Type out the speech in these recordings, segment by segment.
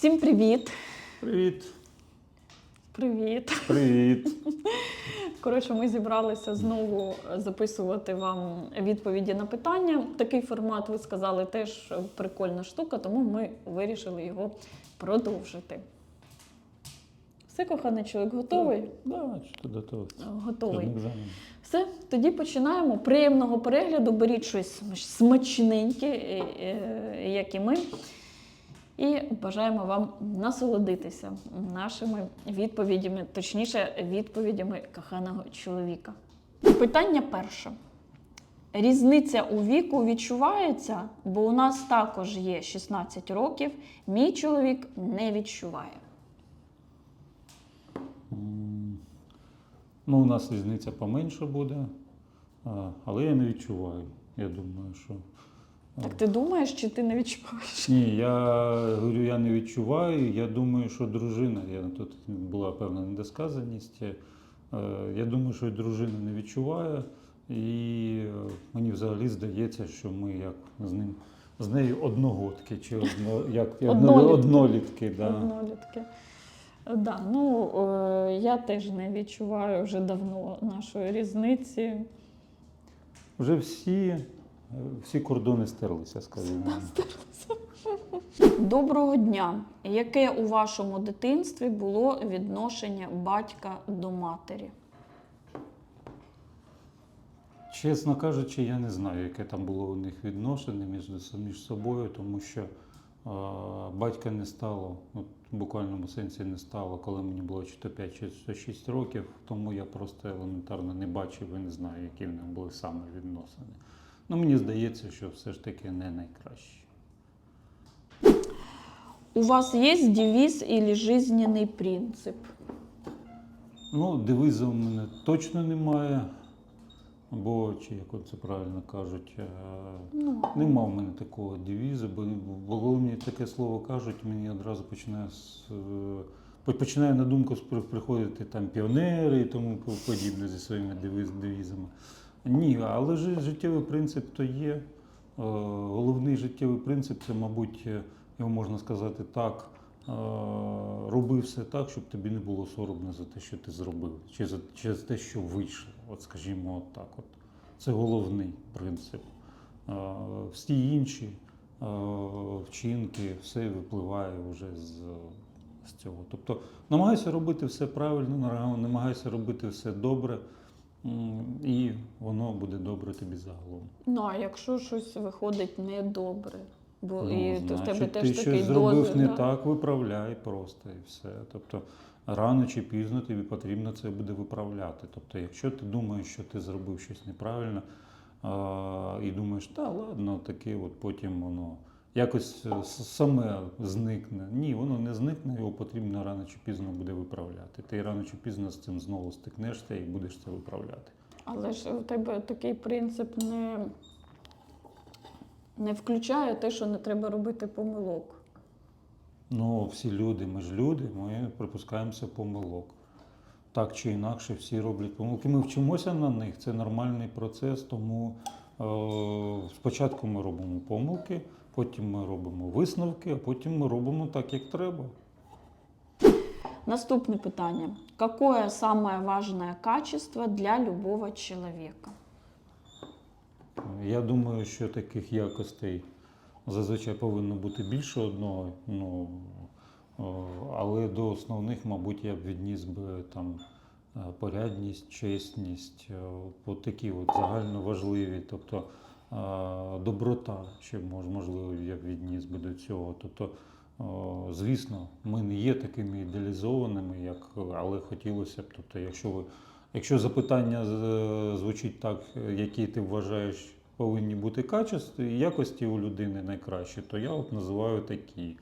Всім привіт! Привіт. Привіт! Привіт. Коротше, ми зібралися знову записувати вам відповіді на питання. Такий формат, ви сказали, теж прикольна штука, тому ми вирішили його продовжити. Все, коханий чоловік, готовий? Да, що того. Готовий. Все, тоді починаємо. Приємного перегляду. Беріть щось смачненьке, е, е, як і ми. І бажаємо вам насолодитися нашими відповідями, точніше, відповідями коханого чоловіка. Питання перше. Різниця у віку відчувається, бо у нас також є 16 років. Мій чоловік не відчуває. Ну, у нас різниця поменше буде, але я не відчуваю. Я думаю, що. Так ти думаєш, чи ти не відчуваєш? Ні, я говорю, я не відчуваю. Я думаю, що дружина, я тут була певна недосказаність. е, Я думаю, що і дружина не відчуває, і е, мені взагалі здається, що ми як з ним з нею одногодки чи одно, як Однолітки. однолітки. Да. Однолітки. Да, ну, е, я теж не відчуваю вже давно нашої різниці. Вже всі, всі кордони стерлися, скажімо. Доброго дня! Яке у вашому дитинстві було відношення батька до матері? Чесно кажучи, я не знаю, яке там було у них відношення між, між собою, тому що е, батька не стало, от, в буквальному сенсі не стало, коли мені було чи то 5 чи то 6 років, тому я просто елементарно не бачив і не знаю, які в них були саме відносини. Ну, мені здається, що все ж таки не найкраще. У вас є девіз або жизненний принцип? Ну, девиза у мене точно немає. Бо, чи як це правильно кажуть, е, Ну, Нема в мене такого девізу, бо, бо коли мені таке слово кажуть, мені одразу починає, з, е, починає на думку приходити там піонери і тому подібне зі своїми девіз, девізами. Ні, але життєвий принцип то є. Е, Головний життєвий принцип це, мабуть, е, його можна сказати так. е, Роби все так, щоб тобі не було соромно за те, що ти зробив, чи за, чи за те, що вийшло. От скажімо, от так. От. Це головний принцип. Всі інші вчинки, все випливає вже з, з цього. Тобто намагайся робити все правильно, намагайся робити все добре, і воно буде добре тобі загалом. ну а якщо щось виходить недобре, бо Ну, і то в тебе теж ти такий щось зробив дозир, не да? так, виправляй просто і все. Тобто рано чи пізно тобі потрібно це буде виправляти. Тобто, якщо ти думаєш, що ти зробив щось неправильно, а, і думаєш, та ладно, таке, от потім воно якось е, саме зникне. Ні, воно не зникне, його потрібно рано чи пізно буде виправляти. Ти рано чи пізно з цим знову стикнешся і будеш це виправляти. Але ж у тебе такий принцип не, не включає те, що не треба робити помилок. Ну, всі люди, ми ж люди, ми припускаємося помилок. Так чи інакше, всі роблять помилки. Ми вчимося на них, це нормальний процес, тому е, спочатку ми робимо помилки, потім ми робимо висновки, а потім ми робимо так, як треба. Наступне питання. Какое самое важное качество для любого человека? Я думаю, що таких якостей зазвичай повинно бути більше одного. Ну, але до основних, мабуть, я б відніс би там е, порядність, чесність, е, от такі от загально важливі, тобто доброта, ще мож- можливо, я відніс би до цього. Тобто, звісно, ми не є такими ідеалізованими, як, але хотілося б, тобто, якщо ви Якщо запитання звучить так, які ти вважаєш повинні бути качества і якості у людини найкраще, то я от називаю такі.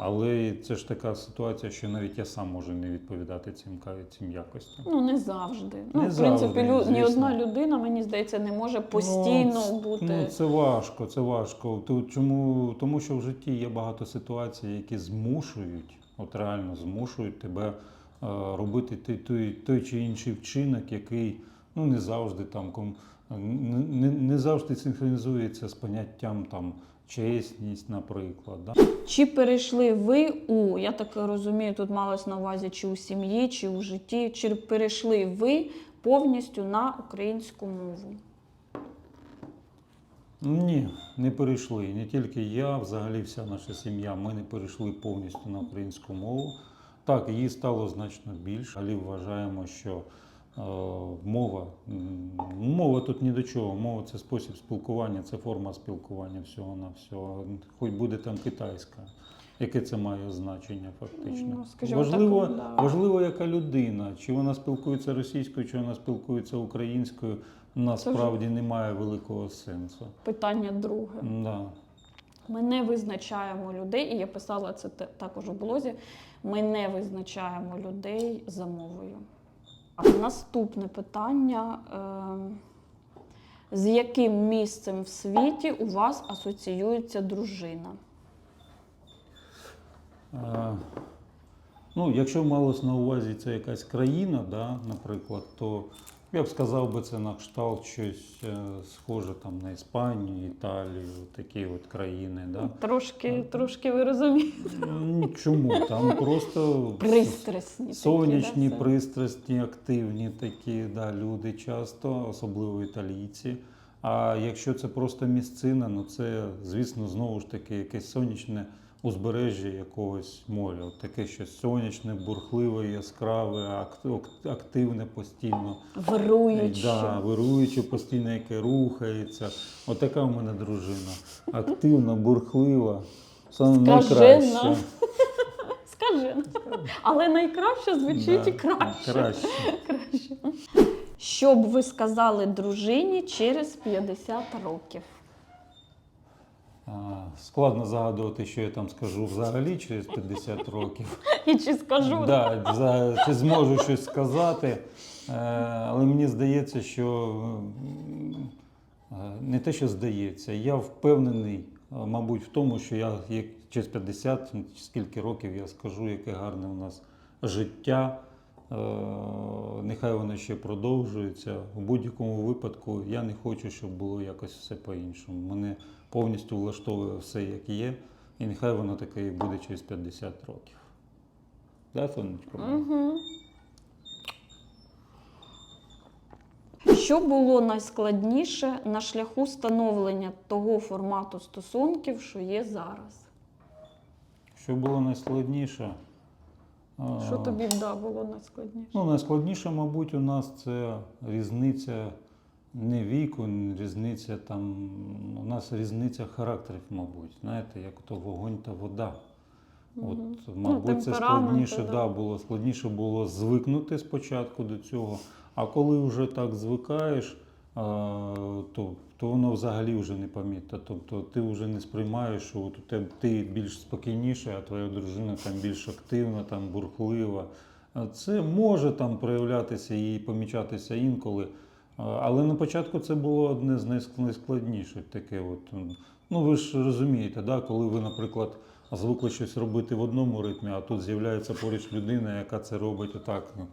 Але це ж така ситуація, що навіть я сам можу не відповідати цим, цим якостям. Ну, не завжди. Ну, в принципі, завжди, ні одна людина, мені здається, не може постійно Ну, бути. Ну, це важко, це важко. Тут чому? Тому що в житті є багато ситуацій, які змушують, от реально змушують тебе е, робити той, той, той чи інший вчинок, який ну, не завжди там ком, не, не, завжди синхронізується з поняттям там чесність, наприклад. Да? Чи перейшли ви у, я так розумію, тут малось на увазі, чи у сім'ї, чи у житті, чи перейшли ви повністю на українську мову? Ні, не перейшли. Не тільки я, взагалі вся наша сім'я. Ми не перейшли повністю на українську мову. Так, її стало значно більше, але вважаємо, що мова, мова тут ні до чого. Мова це спосіб спілкування, це форма спілкування всього на всього. Хоч буде там китайська. Яке це має значення фактично? Ну, скажімо важливо, так, да. важливо, яка людина, чи вона спілкується російською, чи вона спілкується українською, насправді не має великого сенсу. Питання друге. Да. Ми не визначаємо людей, і я писала це також у блозі. Ми не визначаємо людей за мовою. Наступне питання. Е, З яким місцем в світі у вас асоціюється дружина? Е, Ну, якщо малось на увазі це якась країна, да, наприклад, то я б сказав би це на кшталт щось е, схоже там на Іспанію, Італію, такі от країни. Да. Трошки, трошки ви розумієте. Ну, Чому? Там просто Пристрасні. такі, сонячні, да, пристрасні, активні такі да, люди часто, особливо італійці. А якщо це просто місцина, ну це, звісно, знову ж таки якесь сонячне узбережжя якогось моря. От таке щось сонячне, бурхливе, яскраве, ак- ак- активне постійно. Вируючи. Да, вируюче, постійно яке рухається. От така в мене дружина. Активна, бурхлива, саме Скажена. Скажи. Але найкраще звучить Да, і краще. краще. краще. Що б ви сказали дружині через 50 років? Складно загадувати, що я там скажу взагалі через 50 років. І чи скажу? Да, за- чи зможу щось сказати. Е, Але мені здається, що е, не те, що здається, я впевнений, мабуть, в тому, що я як через 50, скільки років я скажу, яке гарне у нас життя. Е, Нехай воно ще продовжується. У будь-якому випадку я не хочу, щоб було якось все по-іншому. Мене повністю влаштовує все, як є, і нехай воно таке і буде через 50 років. Да, Сонечко? Угу. Що було найскладніше на шляху становлення того формату стосунків, що є зараз? Що було найскладніше? Що тобі да, було найскладніше? Ну, найскладніше, мабуть, у нас це різниця не віку, не різниця там. У нас різниця характерів, мабуть. Знаєте, як то вогонь та вода. От, мабуть, це складніше, да. да, було складніше було звикнути спочатку до цього. А коли вже так звикаєш, а, то, то воно взагалі вже не помітно. Тобто ти вже не сприймаєш, що от у тебе ти більш спокійніше, а твоя дружина там більш активна, там бурхлива. Це може там проявлятися і помічатися інколи. Але на початку це було одне з найск- найскладніших таке. От. Ну ви ж розумієте, да, коли ви, наприклад, звикли щось робити в одному ритмі, а тут з'являється поруч людина, яка це робить отак. Ну.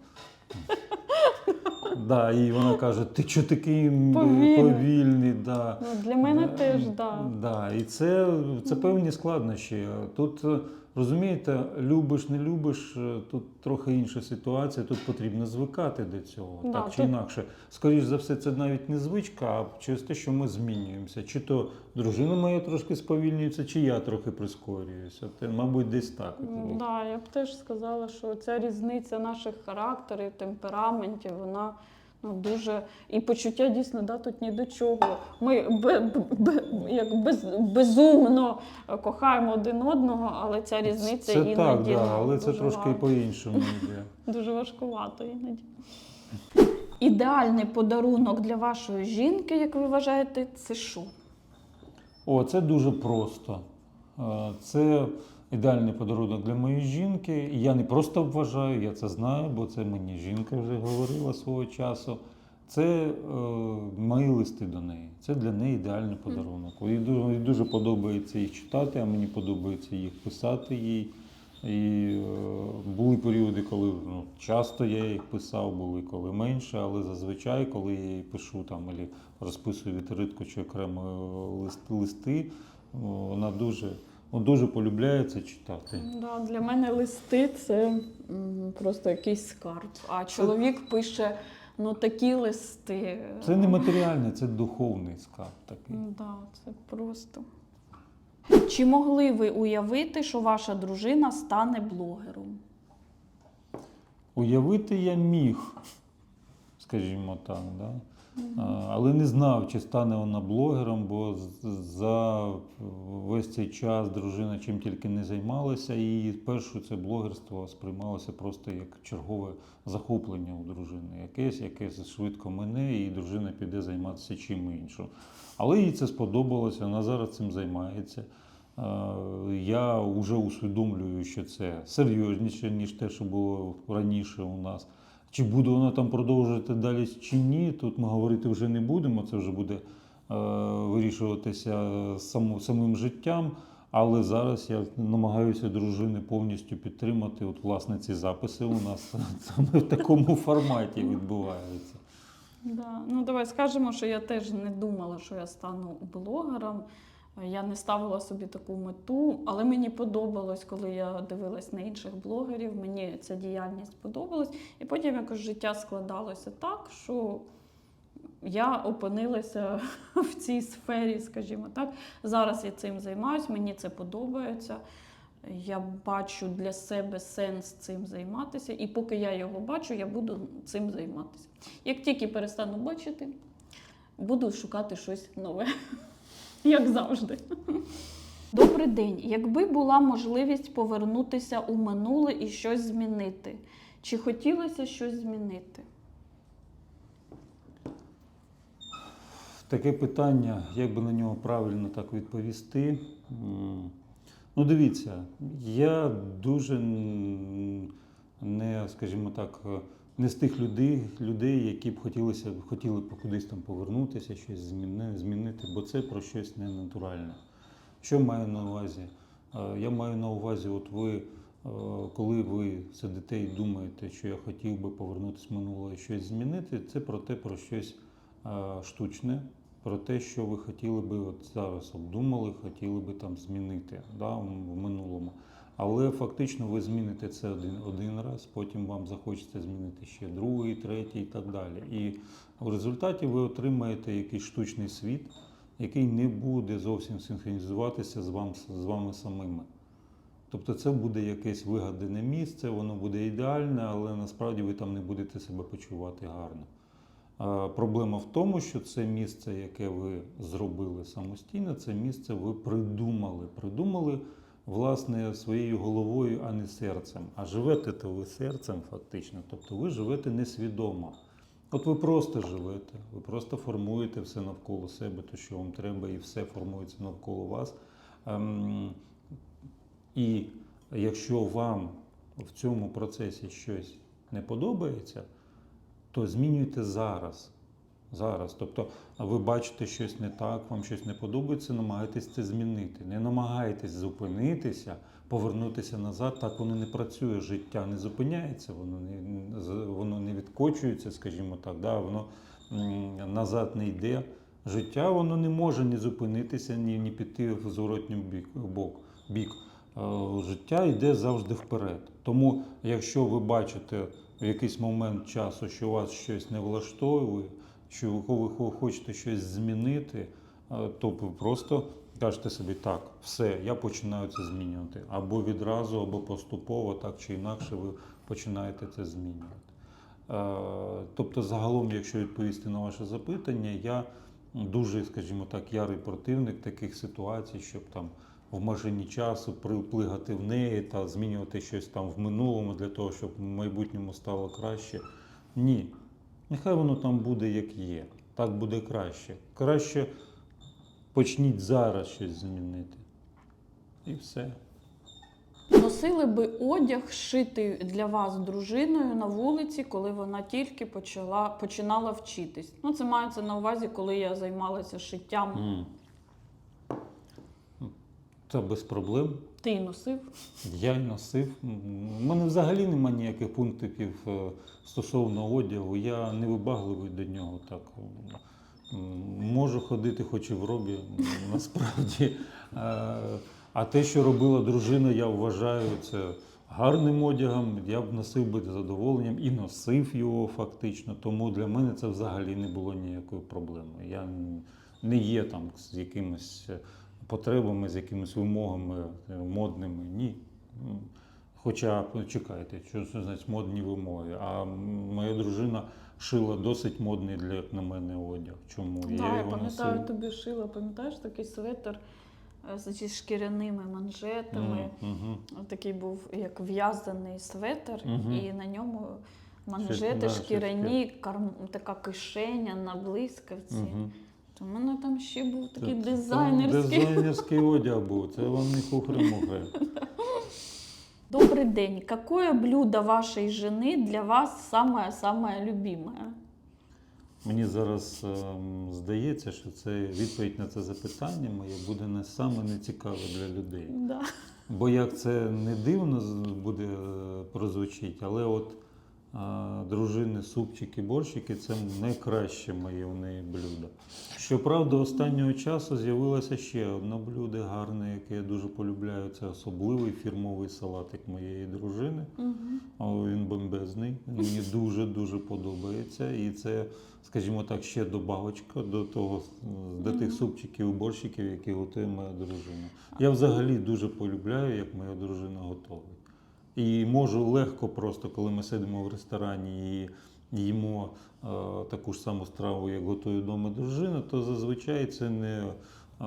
Да, і вона каже, ти чого такий Повільний». повільний да. Ну, для мене теж, да. Да, і це, це певні складнощі. Тут розумієте, любиш, не любиш, е, тут трохи інша ситуація. Тут потрібно звикати до цього, Да, так чи тут- інакше. Скоріше за все, це навіть не звичка, а через те, що ми змінюємося. Чи то дружина моя трошки сповільнюється, чи я трохи прискорююся. Те, мабуть, десь так. Ну. Да, я б теж сказала, що ця різниця наших характерів, темпераментів, вона ну, дуже. І почуття дійсно да, тут ні до чого. Ми бе- бе- як без, безумно кохаємо один одного, але ця різниця це іноді так, да, але це трошки ва- по-іншому йде. дуже важкувато іноді. Ідеальний подарунок для вашої жінки, як ви вважаєте, це що? О, це дуже просто. Е, Це ідеальний подарунок для моєї жінки. І я не просто вважаю, я це знаю, бо це мені жінка вже говорила свого часу. Це е, мої листи до неї. Це для неї ідеальний подарунок. Їй дуже, їй дуже подобається їх читати, а мені подобається їх писати їй. І е, були періоди, коли ну, часто я їх писав, були коли менше, але зазвичай, коли я її пишу там або розписую відкритку чи окремо е, лист, листи, вона дуже, ну, дуже полюбляється читати. Да, для мене листи це просто якийсь скарб. А чоловік пише ну такі листи. Це не матеріальне, це духовний скарб такий. Ну, Да, це просто. Чи могли ви уявити, що ваша дружина стане блогером? Уявити я міг, скажімо так, да? Але не знав, чи стане вона блогером, бо за весь цей час дружина чим тільки не займалася, і спершу це блогерство сприймалося просто як чергове захоплення у дружини. Якесь, якесь швидко мине, і дружина піде займатися чим іншим. Але їй це сподобалося, вона зараз цим займається. Я вже усвідомлюю, що це серйозніше, ніж те, що було раніше у нас. Чи буде вона там продовжувати далі чи ні, тут ми говорити вже не будемо. Це вже буде е, вирішуватися само, самим життям. Але зараз я намагаюся дружини повністю підтримати. От, власне, ці записи у нас саме в такому форматі відбуваються. Да. Ну, давай скажемо, що я теж не думала, що я стану блогером. Я не ставила собі таку мету, але мені подобалось, коли я дивилась на інших блогерів. Мені ця діяльність подобалась. І потім якось життя складалося так, що я опинилася в цій сфері, скажімо так. Зараз я цим займаюся, мені це подобається. Я бачу для себе сенс цим займатися, і поки я його бачу, я буду цим займатися. Як тільки перестану бачити, буду шукати щось нове, як завжди. Добрий день. Якби була можливість повернутися у минуле і щось змінити, чи хотілося щось змінити? Таке питання, як би на нього правильно так відповісти. Ну, дивіться, я дуже не, скажімо так, не з тих людей, людей які б хотілося, хотіли б кудись там повернутися, щось зміни, змінити, бо це про щось ненатуральне. Що маю на увазі? Е, Я маю на увазі, от ви, е, коли ви сидите і думаєте, що я хотів би повернутися в минуле і щось змінити, це про те, про щось е, штучне, про те, що ви хотіли би от зараз обдумали, хотіли би там змінити да, в минулому. Але фактично ви зміните це один, один раз, потім вам захочеться змінити ще другий, третій і так далі. І в результаті ви отримаєте якийсь штучний світ, який не буде зовсім синхронізуватися з, вам, з вами самими. Тобто це буде якесь вигадане місце, воно буде ідеальне, але насправді ви там не будете себе почувати гарно. А, Проблема в тому, що це місце, яке ви зробили самостійно, це місце ви придумали. Придумали власне своєю головою, а не серцем. А живете то ви серцем, фактично. Тобто ви живете несвідомо. От ви просто живете, ви просто формуєте все навколо себе, то що вам треба, і все формується навколо вас. Ем, і якщо вам в цьому процесі щось не подобається, то змінюйте зараз. Зараз. Тобто ви бачите щось не так, вам щось не подобається, намагайтесь це змінити. Не намагайтесь зупинитися, повернутися назад. Так воно не працює. Життя не зупиняється, воно не, воно не відкочується, скажімо так, да? воно назад не йде. Життя воно не може ні зупинитися, ні, ні піти в зворотній бік. бок, бік. Е, Життя йде завжди вперед. Тому, якщо ви бачите в якийсь момент часу, що вас щось не влаштовує, що ви хочете щось змінити, е, то ви просто кажете собі так, все, я починаю це змінювати. Або відразу, або поступово, так чи інакше, ви починаєте це змінювати. Е, Тобто, загалом, якщо відповісти на ваше запитання, я дуже, скажімо так, ярий противник таких ситуацій, щоб там в машині часу приплигати в неї та змінювати щось там в минулому для того, щоб в майбутньому стало краще. Ні. Нехай воно там буде як є. Так буде краще. Краще почніть зараз щось змінити. І все. Носили би одяг, шитий для вас дружиною на вулиці, коли вона тільки почала, починала вчитись. Ну, це мається на увазі, коли я займалася шиттям. М. Це без проблем. Ти носив. Я й носив. У мене взагалі немає ніяких пунктів е, стосовно одягу. Я не вибагливий до нього так. Можу ходити хоч і в робі, насправді. Е, А те, що робила дружина, я вважаю це гарним одягом. Я б носив би з задоволенням і носив його фактично. Тому для мене це взагалі не було ніякою проблемою. Я не є там з якимись е, потребами, з якимись вимогами е, модними. Ні. Хоча, чекайте, що це значить модні вимоги. А моя дружина шила досить модний для як на мене одяг. Чому Да, я я пам'ятаю, носив? тобі шила, пам'ятаєш такий светр е, з зі шкіряними манжетами. Мгм. Такий був як в'язаний светр, Мгм. і на ньому манжети шкіряні, карм, така кишеня на блискавці. То в мене там ще був такий Це- дизайнерський. Дизайнерський одяг був. Це вам не хухри-мухри. Добрый день. Какое блюдо вашей жены для вас самое-самое любимое? Мені зараз ем, здається, що це відповідь на це запитання моє буде не саме нецікаве для людей. Да. Бо як це не дивно буде е, прозвучить, але от дружини супчики, борщики це найкраще моє в неї блюдо. Щоправда, останнього часу з'явилося ще одне блюдо гарне, яке я дуже полюбляю. Це особливий фірмовий салатик моєї дружини. О, Він бомбезний. Мені дуже-дуже подобається. І це, скажімо так, ще добавочка до того, до тих супчиків і борщиків, які готує моя дружина. Я взагалі дуже полюбляю, як моя дружина готовить. І можу легко просто, коли ми сидимо в ресторані і їмо е, таку ж саму страву, як готує вдома дружина, то зазвичай це не, е,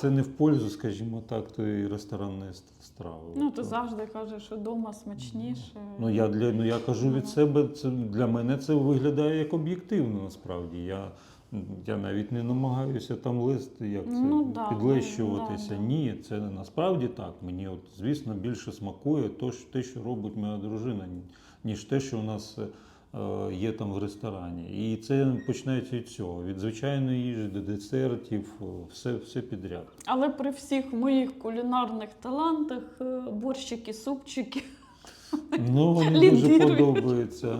це не в пользу, скажімо так, тої ресторанної страви. Ну, ти завжди кажеш, що вдома смачніше. Ну я для ну я кажу від Ну. себе. Це для мене це виглядає як об'єктивно. Насправді я, я навіть не намагаюся там листи, як це Ну, да, підлещуватися. да, да. Ні, це насправді так. Мені от звісно більше смакує то, що- те, що робить моя дружина, ніж те, що у нас. е, Є там в ресторані, і це починається від цього: від звичайної їжі до десертів, все, все підряд. Але при всіх моїх кулінарних талантах, е, борщики, супчики. Ну, мені дуже подобається.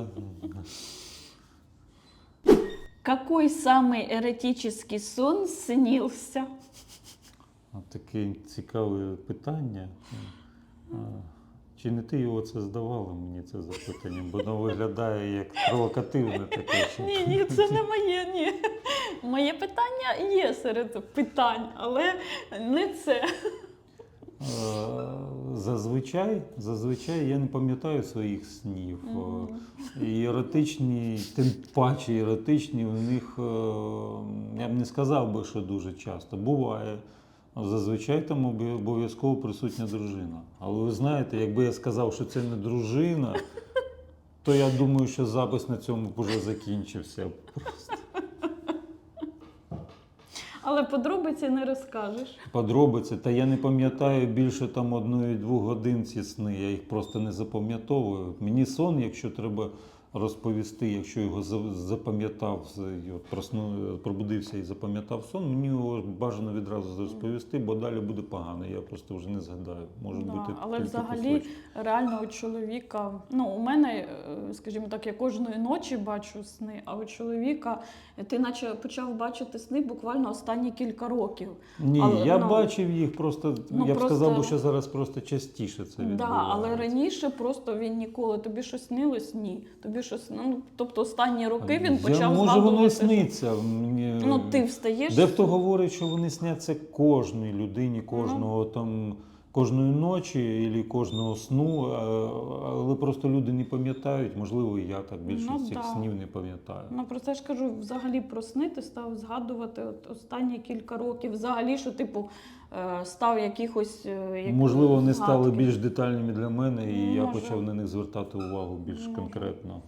Какой самый эротический сон снился? Таке цікаве питання. Чи не ти його це здавала мені це запитання? Бо воно виглядає як провокативне таке. Ні, ні, це не моє, ні. Моє питання є серед питань, але не це. Е, Зазвичай, зазвичай я не пам'ятаю своїх снів. Е, Мгм. І еротичні, тим паче еротичні, у них е, я б не сказав би, що дуже часто. Буває. Зазвичай там обов'язково присутня дружина. Але ви знаєте, якби я сказав, що це не дружина, то я думаю, що запис на цьому вже закінчився. Але подробиці не розкажеш. Подробиці, та я не пам'ятаю більше там одної-двох годин ці сни, я їх просто не запам'ятовую. Мені сон, якщо треба розповісти, якщо його запам'ятав, пробудився і запам'ятав сон, мені його бажано відразу розповісти, бо далі буде погано. Я просто вже не згадаю. Може Да, бути але взагалі реально у чоловіка, ну у мене, е, скажімо так, я кожної ночі бачу сни, а у чоловіка ти наче почав бачити сни буквально останні кілька років. Ні, але, я ну, бачив їх просто. ну, я б просто- сказав, що зараз просто частіше це Да, відбувається. але раніше просто він ніколи тобі щось снилось? Ні. Тобі щось ну, тобто останні роки він Я, почав може, згадувати. воно і сниться. Ну ти встаєш. Дехто говорить, що вони сняться кожній людині, кожного там. Кожної ночі або кожного сну, але просто люди не пам'ятають, можливо, і я так більшість Ну, цих да. снів не пам'ятаю. Ну про це ж кажу, взагалі про сни ти став згадувати от останні кілька років. Взагалі, що типу е, став якихось е, як- Можливо, вони стали більш детальними для мене, і я Може. почав на них звертати увагу більш Може. конкретно.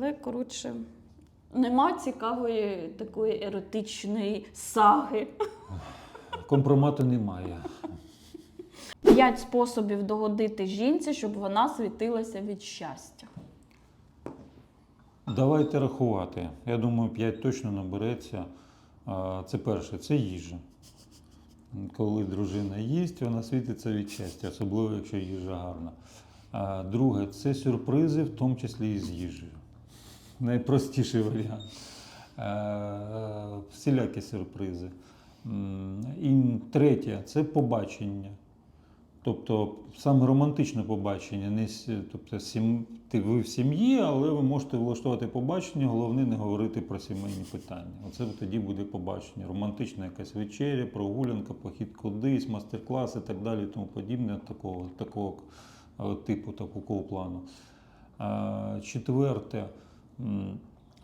Але коротше, нема цікавої такої еротичної саги. Компромату немає. П'ять способів догодити жінці, щоб вона світилася від щастя. Давайте рахувати. Я думаю, 5 точно набереться. А, Це перше, це їжа. Коли дружина їсть, вона світиться від щастя, особливо якщо їжа гарна. А друге це сюрпризи, в тому числі і з їжею. Найпростіший варіант. Е, Всілякі сюрпризи. І третє це побачення. Тобто саме романтичне побачення. Не, тобто, сім, ти, ви в сім'ї, але ви можете влаштувати побачення, головне не говорити про сімейні питання. Оце тоді буде побачення. Романтична якась вечеря, прогулянка, похід кудись, мастер-клас і так далі, тому подібне, такого, такого е, типу, такого плану. Четверте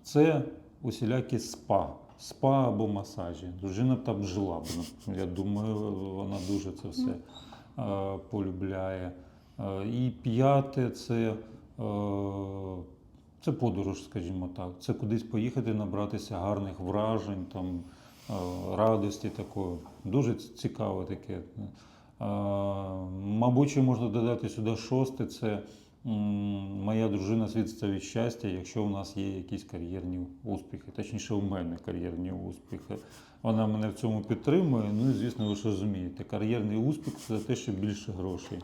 це усілякі спа. Спа або масажі. Дружина б там жила б. Я думаю, вона дуже це все полюбляє. І п'яте це, е, це подорож, скажімо так. Це кудись поїхати, набратися гарних вражень, там, радості такої. Дуже цікаве таке. Мабуть, можна додати сюди шосте, це моя дружина свідчиться від щастя, якщо у нас є якісь кар'єрні успіхи, точніше, у мене кар'єрні успіхи. Вона мене в цьому підтримує. Ну і звісно, ви ж розумієте, кар'єрний успіх це те, що більше грошей.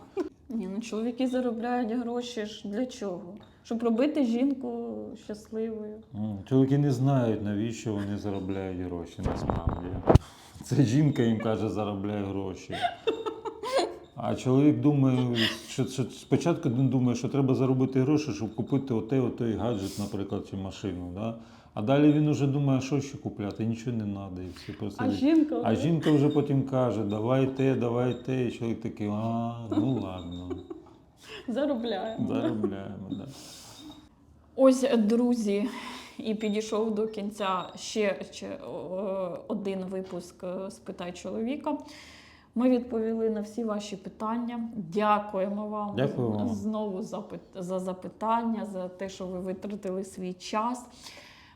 Ні, ну чоловіки заробляють гроші ж для чого? Щоб робити жінку щасливою. Чоловіки не знають, навіщо вони заробляють гроші насправді. Це жінка їм каже, заробляє гроші. А чоловік думає, що, що спочатку він думає, що треба заробити гроші, щоб купити оте, отой гаджет, наприклад, чи машину. Да? А далі він вже думає, що ще купляти, нічого не треба. І все просто А жінка, а жінка вже потім каже, давай те, давай те. І чоловік такий, а, ну ладно, заробляє. заробляємо. Да. Ось, друзі, і підійшов до кінця ще, ще один випуск е, Спитай чоловіка. Ми відповіли на всі ваші питання. Дякуємо вам Дякую вам. знову за, за запитання, за те, що ви витратили свій час.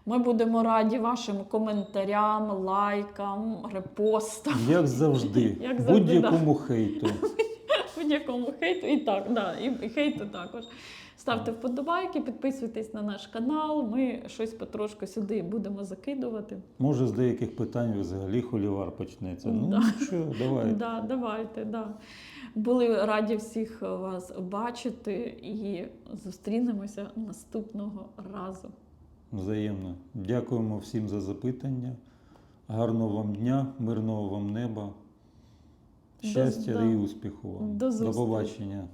Ми будемо раді вашим коментарям, лайкам, репостам, Як завжди, Як завжди, будь-якому хейту. будь-якому хейту. І так, да, і хейту також. Ставте вподобайки, підписуйтесь на наш канал. Ми щось потрошку сюди будемо закидувати. Може, з деяких питань взагалі холівар почнеться. Ну, Да. що, давай. Да, давайте, да. Були раді всіх вас бачити і зустрінемося наступного разу. Взаємно. Дякуємо всім за запитання. Гарного вам дня, мирного вам неба. До- Щастя да. і успіху вам. До До побачення.